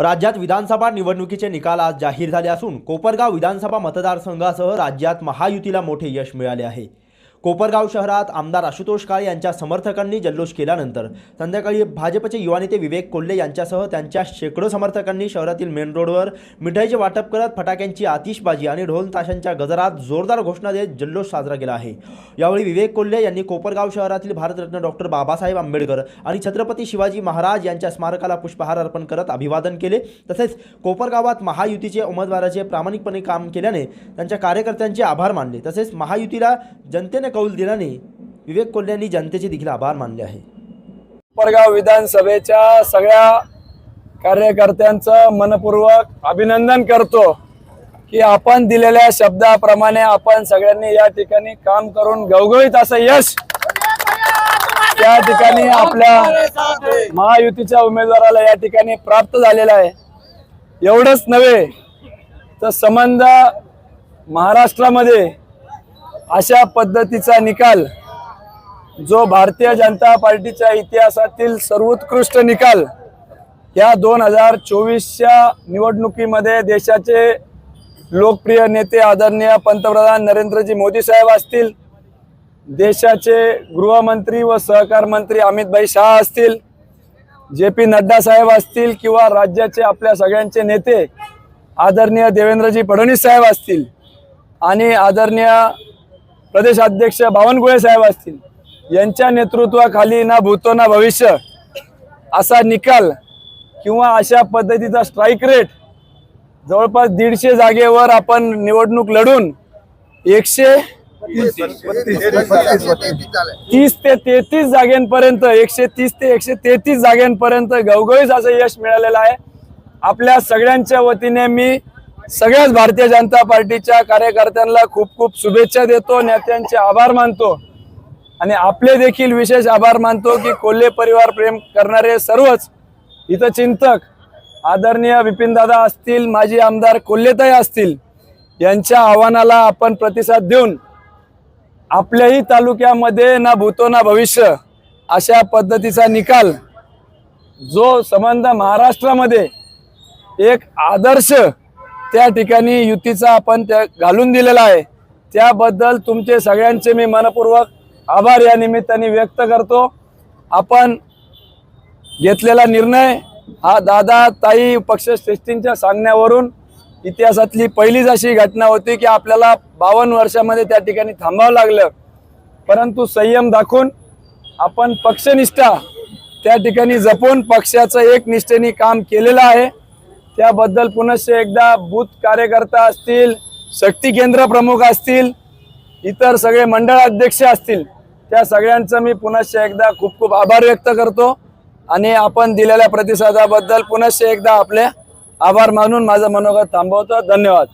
राज्यात विधानसभा निवडणुकीचे निकाल आज जाहीर झाले असून कोपरगाव विधानसभा मतदारसंघासह राज्यात महायुतीला मोठे यश मिळाले आहे. कोपरगाव शहरात आमदार आशुतोष काळे यांच्या समर्थकांनी जल्लोष केल्यानंतर संध्याकाळी भाजपचे युवा नेते विवेक कोल्हे यांच्यासह त्यांच्या शेकडो समर्थकांनी शहरातील मेन रोडवर मिठाईचे वाटप करत फटाक्यांची आतिषबाजी आणि ढोल ताशांच्या गजरात जोरदार घोषणा देत जल्लोष साजरा केला आहे. यावेळी विवेक कोल्हे यांनी कोपरगाव शहरातील भारतरत्न डॉक्टर बाबासाहेब आंबेडकर आणि छत्रपती शिवाजी महाराज यांच्या स्मारकाला पुष्पहार अर्पण करत अभिवादन केले. तसेच कोपरगावात महायुतीचे उमेदवाराचे प्रामाणिकपणे काम केल्याने त्यांच्या कार्यकर्त्यांचे आभार मानले. तसेच महायुतीला जनतेने कौल दिल्याने विवेक कोल्हे यांनी जनतेचे देखील आभार मानले आहे. परगाव विधानसभेच्या सगळ्या कार्यकर्त्यांचं मनपूर्वक अभिनंदन करतो की आपण दिलेल्या शब्दाप्रमाणे आपण सगळ्यांनी या ठिकाणी काम करून गवगळीत असं यश त्या ठिकाणी आपल्या महायुतीच्या उमेदवाराला या ठिकाणी प्राप्त झालेला आहे. एवढंच नव्हे तर संबंध महाराष्ट्रामध्ये अशा पद्धतीचा निकाल जो भारतीय जनता पार्टीच्या इतिहासातील सर्वोत्कृष्ट निकाल या दोन हजार चोवीसच्या निवडणुकीमध्ये देशाचे लोकप्रिय नेते आदरणीय पंतप्रधान नरेंद्रजी मोदी साहेब असतील देशाचे गृहमंत्री व सहकार मंत्री अमितभाई शहा असतील जे पी नड्डा साहेब असतील किंवा राज्याचे आपल्या सगळ्यांचे नेते आदरणीय देवेंद्रजी फडणवीस साहेब असतील आणि आदरणीय प्रदेशाध्यक्ष बावनकुळे साहेब असतील यांच्या नेतृत्वाखाली ना भूतो ना भविष्य असा निकाल किंवा अशा पद्धतीचा स्ट्राईक रेट जवळपास दीडशे जागेवर आपण निवडणूक लढून एकशे तीस ते तेहतीस जागेपर्यंत एकशे तीस ते एकशे तेहतीस जागेपर्यंत घवघवीत असं यश मिळालेलं आहे. आपल्या सगळ्यांच्या वतीने मी सगळ्याच भारतीय जनता पार्टीच्या कार्यकर्त्यांना खूप खूप शुभेच्छा देतो नेत्यांचे आभार मानतो. आणि आपले देखील विशेष आभार मानतो की कोल्हे परिवार प्रेम करणारे सर्वच इथं चिंतक आदरणीय विपिनदादा असतील माजी आमदार कोल्हेताई असतील यांच्या आव्हानाला आपण प्रतिसाद देऊन आपल्याही तालुक्यामध्ये ना भूतो ना भविष्य अशा पद्धतीचा निकाल जो संबंध महाराष्ट्रामध्ये एक आदर्श त्या ठिकाणी युतीचा आपण त्या घालून दिलेला आहे. त्याबद्दल तुमचे सगळ्यांचे मी मनपूर्वक आभार या निमित्ताने व्यक्त करतो. आपण घेतलेला निर्णय हा दादा ताई पक्षश्रेष्ठींच्या सांगण्यावरून इतिहासातली पहिलीच अशी घटना होती की आपल्याला बावन्न वर्षामध्ये त्या ठिकाणी थांबावं लागलं. परंतु संयम दाखवून आपण पक्षनिष्ठा त्या ठिकाणी जपून पक्षाचं एक निष्ठेने काम केलेलं आहे. त्याबद्दल पुनश्च एकदा बूथ कार्यकर्ता असतील शक्ती केंद्र प्रमुख असतील इतर सगळे मंडळ अध्यक्ष असतील त्या सगळ्यांचं मी पुनश्च एकदा खूप खूप आभार व्यक्त करतो. आणि आपण दिलेल्या प्रतिसादाबद्दल पुनश्च एकदा आपले आभार मानून माझं मनोगत थांबवतो. धन्यवाद.